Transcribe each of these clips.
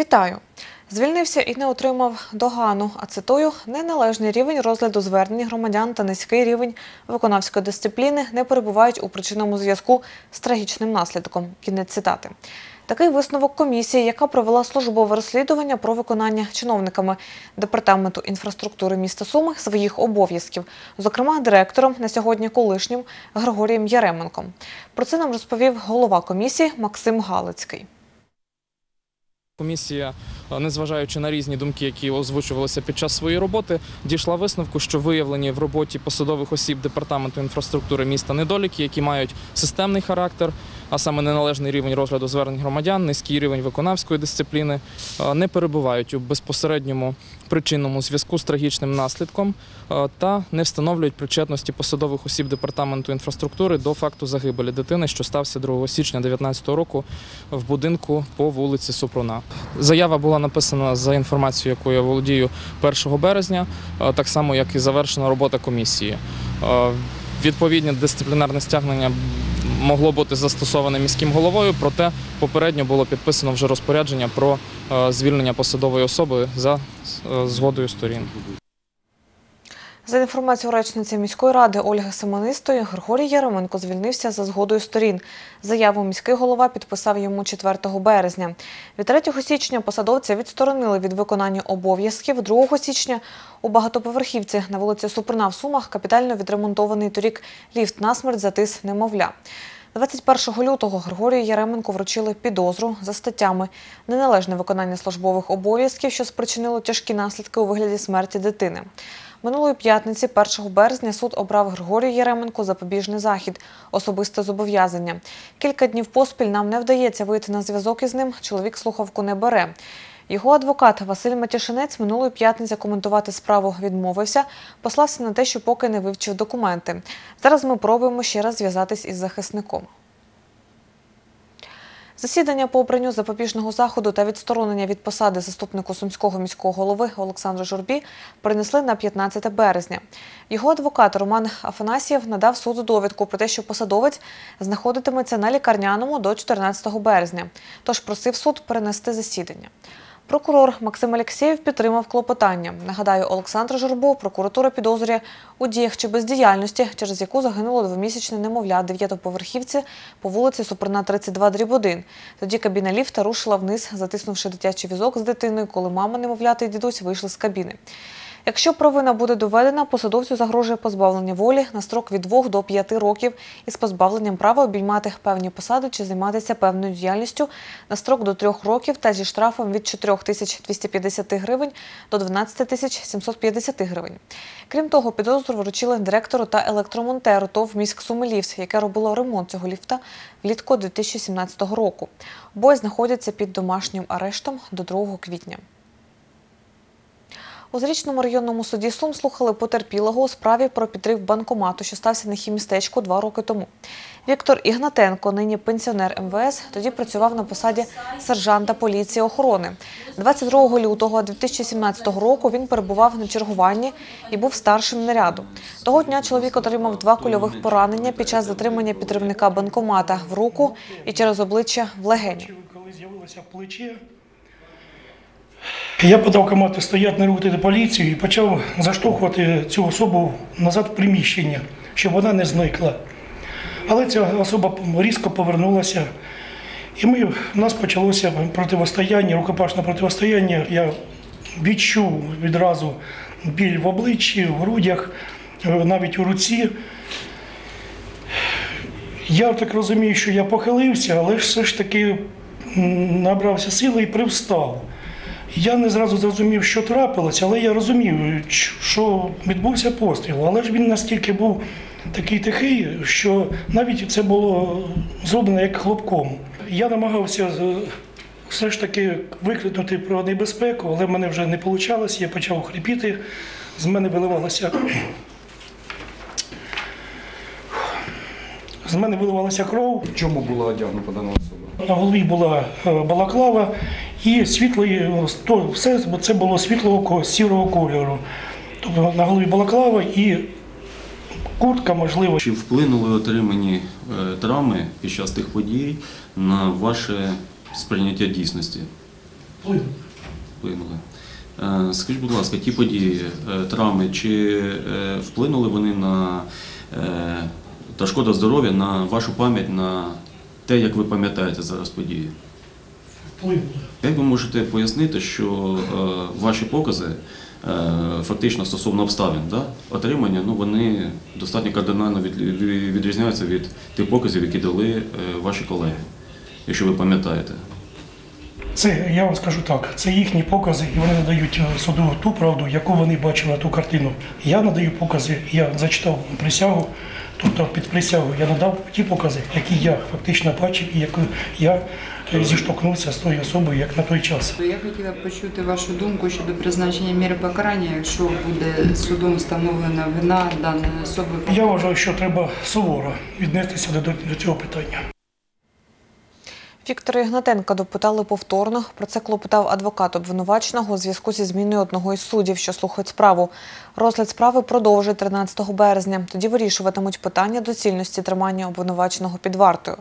Вітаю! Звільнився і не отримав догану, а цитую, неналежний рівень розгляду звернень громадян та низький рівень виконавської дисципліни не перебувають у причинному зв'язку з трагічним наслідком. Кінець цитати. Такий висновок комісії, яка провела службове розслідування про виконання чиновниками департаменту інфраструктури міста Суми своїх обов'язків, зокрема директором на сьогодні колишнім Григорієм Яременком. Про це нам розповів голова комісії Максим Галицький. Комісія, е, незважаючи на різні думки, які озвучувалися під час своєї роботи, дійшла висновку, що виявлені в роботі посадових осіб департаменту інфраструктури міста недоліки, які мають системний характер, а саме неналежний рівень розгляду звернень громадян, низький рівень виконавської дисципліни, е, не перебувають у безпосередньому причинному зв'язку з трагічним наслідком е, та не встановлюють причетності посадових осіб департаменту інфраструктури до факту загибелі дитини, що стався 2 січня 2019 року в будинку по вулиці Супруна. Заява була написана за інформацією, якою я володію 1 березня, е, так само як і завершена робота комісії. Відповідне дисциплінарне стягнення могло бути застосоване міським головою, проте попередньо було підписано вже розпорядження про е, звільнення посадової особи за е, згодою сторін. За інформацією речниці міської ради Ольги Семенистої, Григорій Яременко звільнився за згодою сторін. Заяву міський голова підписав йому 4 березня. Від 3 січня посадовця відсторонили від виконання обов'язків. 2 січня у багатоповерхівці на вулиці Супрна в Сумах капітально відремонтований торік ліфт насмерть затис немовля. 21 лютого Григорію Яременку вручили підозру за статтями неналежне виконання службових обов'язків, що спричинило тяжкі наслідки у вигляді смерті дитини. Минулої п'ятниці, 1 березня, суд обрав Григорію Яременку запобіжний захід, особисте зобов'язання. Кілька днів поспіль нам не вдається вийти на зв'язок із ним. Чоловік слухавку не бере. Його адвокат Василь Матішинець минулої п'ятниці коментувати справу відмовився, послався на те, що поки не вивчив документи. Зараз ми пробуємо ще раз зв'язатись із захисником. Засідання по обранню запобіжного заходу та відсторонення від посади заступнику сумського міського голови Олександру Журбі перенесли на 15 березня. Його адвокат Роман Афанасьєв надав суду довідку про те, що посадовець знаходитиметься на лікарняному до 14 березня. Тож просив суд перенести засідання. Прокурор Максим Алєксєєв підтримав клопотання. Нагадаю, Олександр Журбу прокуратура підозрює у діях чи бездіяльності, через яку загинуло двомісячне немовля дев'ятоповерхівці по вулиці Суперна, 32 дріб 1. Тоді кабіна ліфта рушила вниз, затиснувши дитячий візок з дитиною, коли мама немовляти і дідусь вийшли з кабіни. Якщо провина буде доведена, посадовцю загрожує позбавлення волі на строк від 2 до 5 років із позбавленням права обіймати певні посади чи займатися певною діяльністю на строк до 3 років та зі штрафом від 4 тисяч 250 гривень до 12 тисяч 750 гривень. Крім того, підозру вручили директору та електромонтеру ТОВ «Міськ Сумилівс», яке робило ремонт цього ліфта влітку 2017 року. Обоє знаходяться під домашнім арештом до 2 квітня. У Зарічному районному суді Сум слухали потерпілого у справі про підрив банкомату, що стався на хімістечку два роки тому. Віктор Ігнатенко, нині пенсіонер МВС, тоді працював на посаді сержанта поліції охорони. 22 лютого 2017 року він перебував на чергуванні і був старшим наряду. Того дня чоловік отримав два кульових поранення під час затримання підривника банкомата в руку і через обличчя в легені. Коли з'явилося плече, я подав команду стояти на руки до поліції і почав заштовхувати цю особу назад в приміщення, щоб вона не зникла. Але ця особа різко повернулася, і ми, в нас почалося противостояння, рукопашне противостояння. Я відчув відразу біль в обличчі, в грудях, е, навіть у руці. Я так розумію, що я похилився, але все ж таки набрався сили і привстав. Я не зразу зрозумів, що трапилось, але я розумів, що відбувся постріл. Але ж він настільки був такий тихий, що навіть це було зроблено як хлопком. Я намагався все ж таки викрикнути про небезпеку, але в мене вже не вийшло, я почав хрипіти, з мене виливалося. З мене виливалася кров, В чому була одягнута дана особа? на голові була е, балаклава і світлий, е, то все це було світлого сірого кольору. Тобто на голові балаклава і куртка, можливо. Чи вплинули отримані е, травми під час тих подій на ваше сприйняття дійсності? вплинули. Е, Скажіть, будь ласка, ті події, травми, чи вплинули вони на та шкода здоров'я на вашу пам'ять, на те, як ви пам'ятаєте зараз події? Як ви можете пояснити, що е, ваші покази е, фактично стосовно обставин да, отримання, ну вони достатньо кардинально від, від- відрізняються від тих показів, які дали е, ваші колеги, якщо ви пам'ятаєте? Це я вам скажу так, це їхні покази, і вони надають суду ту правду, яку вони бачили ту картину. Я надаю покази, я зачитав присягу, тобто під присягу я надав ті покази, які я фактично бачив і як я е, зіштовхнувся з тою особою, як на той час. Я хотіла почути вашу думку щодо призначення міри покарання, якщо буде судом встановлена вина даної особи. Я вважаю, що треба суворо віднестися до цього питання. Віктора Ігнатенка допитали повторно. Про це клопотав адвокат обвинуваченого у зв'язку зі зміною одного із суддів, що слухають справу. Розгляд справи продовжить 13 березня. Тоді вирішуватимуть питання доцільності тримання обвинуваченого під вартою.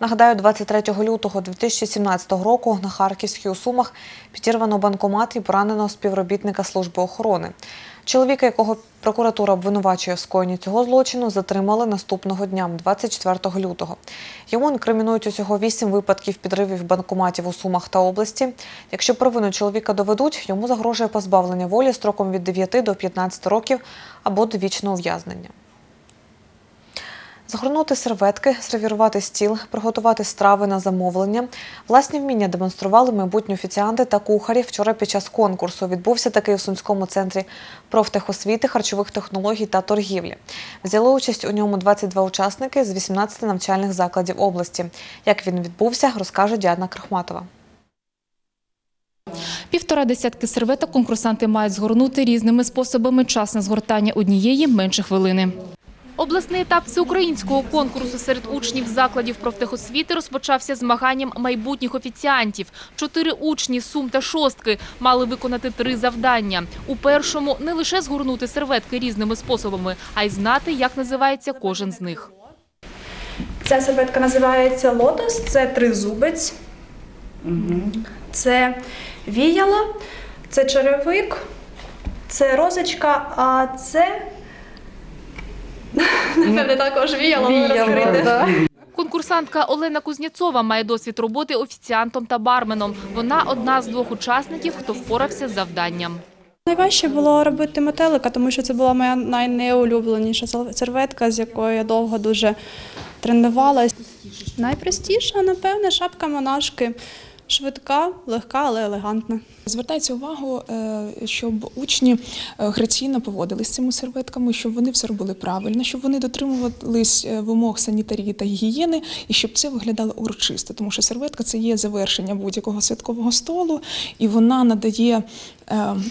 Нагадаю, 23 лютого 2017 року на Харківській у Сумах підірвано банкомат і поранено співробітника служби охорони. Чоловіка, якого прокуратура обвинувачує в скоєнні цього злочину, затримали наступного дня, 24 лютого. Йому інкримінують усього 8 випадків підривів банкоматів у Сумах та області. Якщо провину чоловіка доведуть, йому загрожує позбавлення волі строком від 9 до 15 років або довічне ув'язнення. Загорнути серветки, сервірувати стіл, приготувати страви на замовлення. Власні вміння демонстрували майбутні офіціанти та кухарі. Вчора під час конкурсу відбувся такий у Сумському центрі профтехосвіти, харчових технологій та торгівлі. Взяли участь у ньому 22 учасники з 18 навчальних закладів області. Як він відбувся, розкаже Діана Крахматова. Півтора десятки серветок конкурсанти мають згорнути різними способами. Час на згортання однієї – менше хвилини. Обласний етап всеукраїнського конкурсу серед учнів закладів профтехосвіти розпочався змаганням майбутніх офіціантів. Чотири учні Сум та Шостки мали виконати три завдання. У першому – не лише згорнути серветки різними способами, а й знати, як називається кожен з них. Ця серветка називається лотос, це тризубець, це віяло, це черевик, це розочка, а це. Напевне, також віяло, але розкрите. Конкурсантка Олена Кузнєцова має досвід роботи офіціантом та барменом. Вона одна з двох учасників, хто впорався з завданням. Найважче було робити метелика, тому що це була моя найнеулюбленіша серветка, з якою я довго дуже тренувалась. Найпростіша, напевне, шапка монашки. Швидка, легка, але елегантна. Звертається увагу, е, щоб учні е, граційно поводились з цими серветками, щоб вони все робили правильно, щоб вони дотримувались е, вимог санітарії та гігієни, і щоб це виглядало урочисто, тому що серветка це є завершення будь-якого святкового столу, і вона надає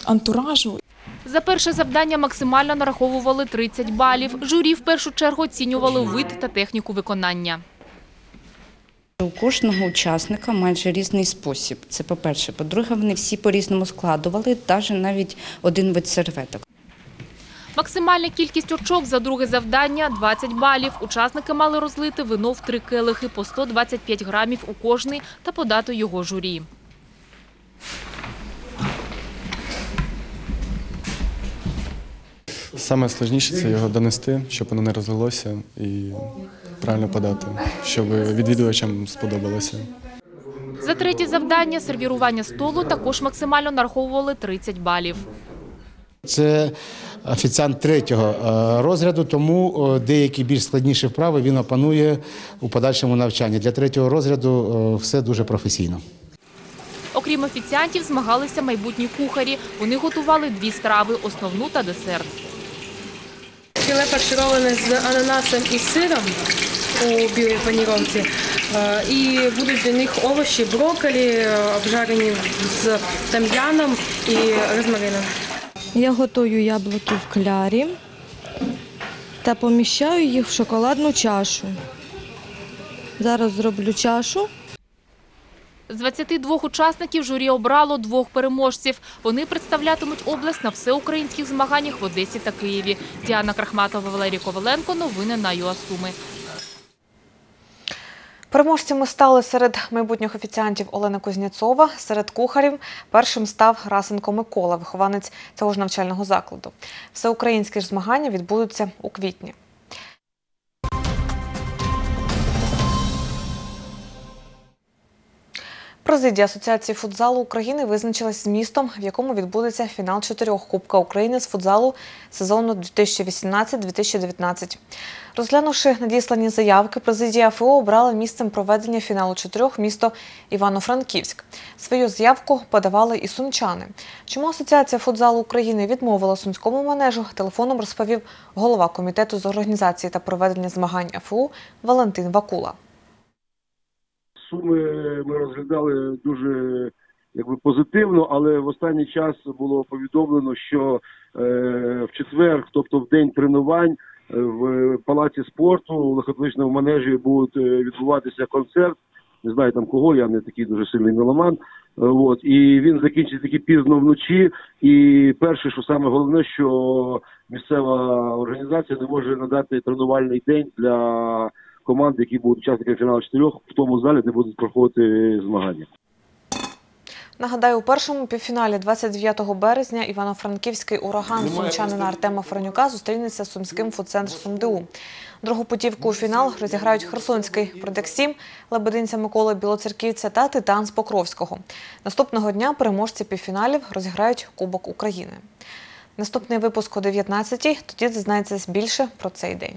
антуражу За перше завдання максимально нараховували 30 балів. Журі в першу чергу оцінювали вид та техніку виконання. У кожного учасника майже різний спосіб. Це по-перше. По-друге, вони всі по-різному складували, навіть навіть один вид серветок. Максимальна кількість очок за друге завдання – 20 балів. Учасники мали розлити вино в три келихи по 125 грамів у кожний та подати його журі. Саме складніше це його донести, щоб воно не розлилося і правильно подати, щоб відвідувачам сподобалося. За третє завдання – сервірування столу також максимально нараховували 30 балів. Це офіціант третього е, розряду, тому е, деякі більш складніші вправи він опанує у подальшому навчанні. Для третього розряду е, все дуже професійно. Окрім офіціантів, змагалися майбутні кухарі. Вони готували дві страви – основну та десерт. Філе фаршироване з ананасом і сиром у білій паніровці. Е, І будуть до них овочі, брокколі, е, обжарені з там'яном і розмарином. Я готую яблуки в клярі та поміщаю їх в шоколадну чашу. Зараз зроблю чашу. З 22 учасників журі обрало двох переможців. Вони представлятимуть область на всеукраїнських змаганнях в Одесі та Києві. Діана Крахматова, Валерій Коваленко. Новини на ЮАСуми. Переможцями стали серед майбутніх офіціантів Олена Кузнєцова, серед кухарів першим став Расенко Микола, вихованець цього ж навчального закладу. Всеукраїнські ж змагання відбудуться у квітні. Президія Асоціації футзалу України визначилась з містом, в якому відбудеться фінал чотирьох Кубка України з футзалу сезону 2018-2019. Розглянувши надіслані заявки, президія ФО обрала місцем проведення фіналу чотирьох місто Івано-Франківськ. Свою заявку подавали і сумчани. Чому Асоціація футзалу України відмовила сумському манежу, телефоном розповів голова комітету з організації та проведення змагань ФУ Валентин Вакула. Суми ми розглядали дуже якби позитивно, але в останній час було повідомлено, що е, в четвер, тобто в день тренувань, е, в палаці спорту у манежі буде відбуватися концерт. Не знаю там кого, я не такий дуже сильний меломан. Е, От і він закінчиться таки пізно вночі. І перше, що саме головне, що місцева організація не може надати тренувальний день для команд, які будуть учасниками фіналу чотирьох, в тому залі, де будуть проходити змагання. Нагадаю, у першому півфіналі 29 березня івано-франківський ураган сумчанина Артема Франюка зустрінеться з сумським фудцентром СумДУ. Другу путівку у фінал розіграють Херсонський Продексім, Лебединця Миколи Білоцерківця та Титан з Покровського. Наступного дня переможці півфіналів розіграють Кубок України. Наступний випуск о 19-й, тоді дізнаєтесь більше про цей день.